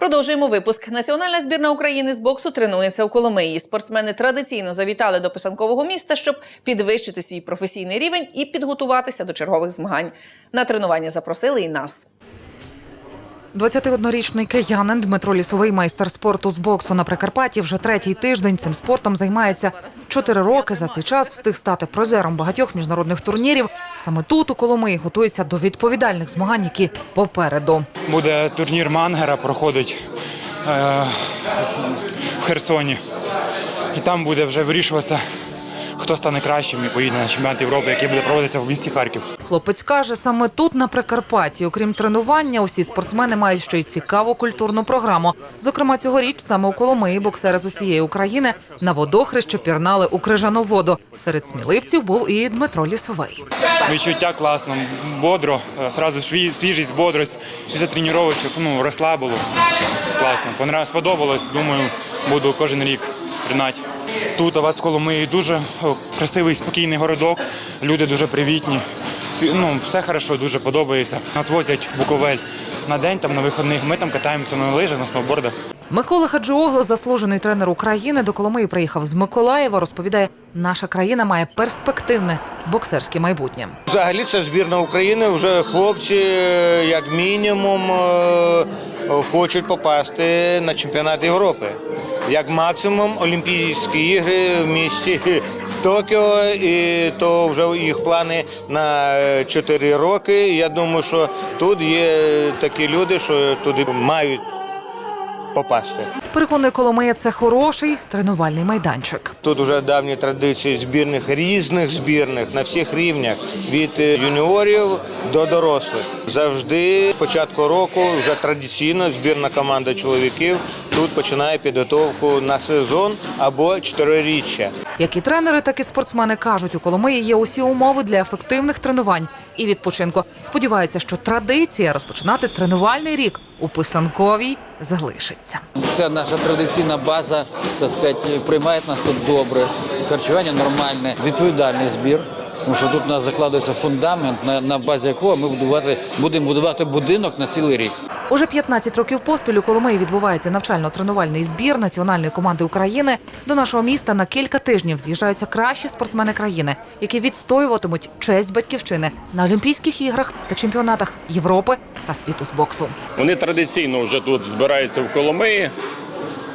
Продовжуємо випуск. Національна збірна України з боксу тренується у Коломиї. Спортсмени традиційно завітали до писанкового міста, щоб підвищити свій професійний рівень і підготуватися до чергових змагань. На тренування запросили і нас. 21-річний киянин Дмитро Лісовий, майстер спорту з боксу на Прикарпатті, вже третій тиждень цим спортом займається. Чотири роки за цей час встиг стати призером багатьох міжнародних турнірів. Саме тут у Коломиї готується до відповідальних змагань, які попереду. Буде турнір Мангера, проходить е, в Херсоні. І там буде вже вирішуватися, хто стане кращим і поїде на чемпіонат Європи, який буде проводитися в місті Харків. Хлопець каже, саме тут на Прикарпатті, окрім тренування, усі спортсмени мають ще й цікаву культурну програму. Зокрема, цьогоріч саме у Коломиї боксери з усієї України на водохреще пірнали у крижану воду. Серед сміливців був і Дмитро Лісовий. Відчуття класно, бодро, е, зразу свіжість, бодрость. Після тренувань ну, розслабило. Класно. Сподобалось, думаю, буду кожен рік тренувати. Тут у вас в Коломиї дуже красивий, спокійний городок, люди дуже привітні. Ну, все хорошо, дуже подобається. Нас возять в Буковель на день, там на вихідних. Ми там катаємося на лижах, на сноубордах. Микола Хаджиогло, заслужений тренер України, до Коломиї приїхав з Миколаєва. Розповідає, наша країна має перспективне боксерське майбутнє. Взагалі це збірна України. Вже хлопці, е, як мінімум, е, хочуть попасти на чемпіонат Європи. Як максимум Олімпійські ігри в місті Токіо, і то вже їх плани на 4 роки. Я думаю, що тут є такі люди, що туди мають попасти. Переконує Коломия, це хороший тренувальний майданчик. Тут вже давні традиції збірних різних збірних на всіх рівнях від е, юніорів до дорослих. Завжди з початку року вже традиційно збірна команда чоловіків тут починає підготовку на сезон або чотириріччя. Як і тренери, так і спортсмени кажуть, у Коломиї є усі умови для ефективних тренувань і відпочинку. Сподіваються, що традиція розпочинати тренувальний рік у писанковій залишиться. Це наша традиційна база, так сказати, приймають нас тут добре. Харчування нормальне, відповідальний збір. Тому що тут у нас закладується фундамент, на, на базі якого ми будувати, будемо будувати будинок на цілий рік. Уже 15 років поспіль у Коломиї відбувається навчально-тренувальний збір національної команди України. До нашого міста на кілька тижнів з'їжджаються кращі спортсмени країни, які відстоюватимуть честь батьківщини на Олімпійських іграх та чемпіонатах Європи та світу з боксу. Вони традиційно вже тут збираються в Коломиї.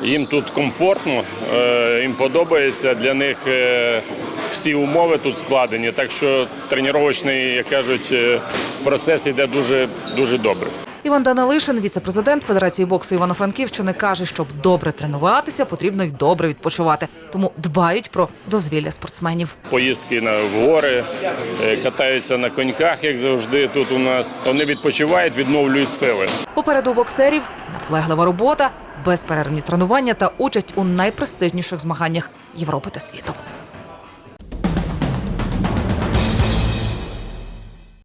Їм тут комфортно, е, їм подобається. Для них е, всі умови тут складені. Так що тренувальний, як кажуть, е, процес йде дуже дуже добре. Іван Данилишин, віце-президент Федерації боксу Івано-Франківщини, каже, щоб добре тренуватися, потрібно й добре відпочивати. Тому дбають про дозвілля спортсменів. Поїздки на гори, е, катаються на коньках, як завжди. Тут у нас вони відпочивають, відновлюють сили. Попереду боксерів наполеглива робота, безперервні тренування та участь у найпрестижніших змаганнях Європи та світу.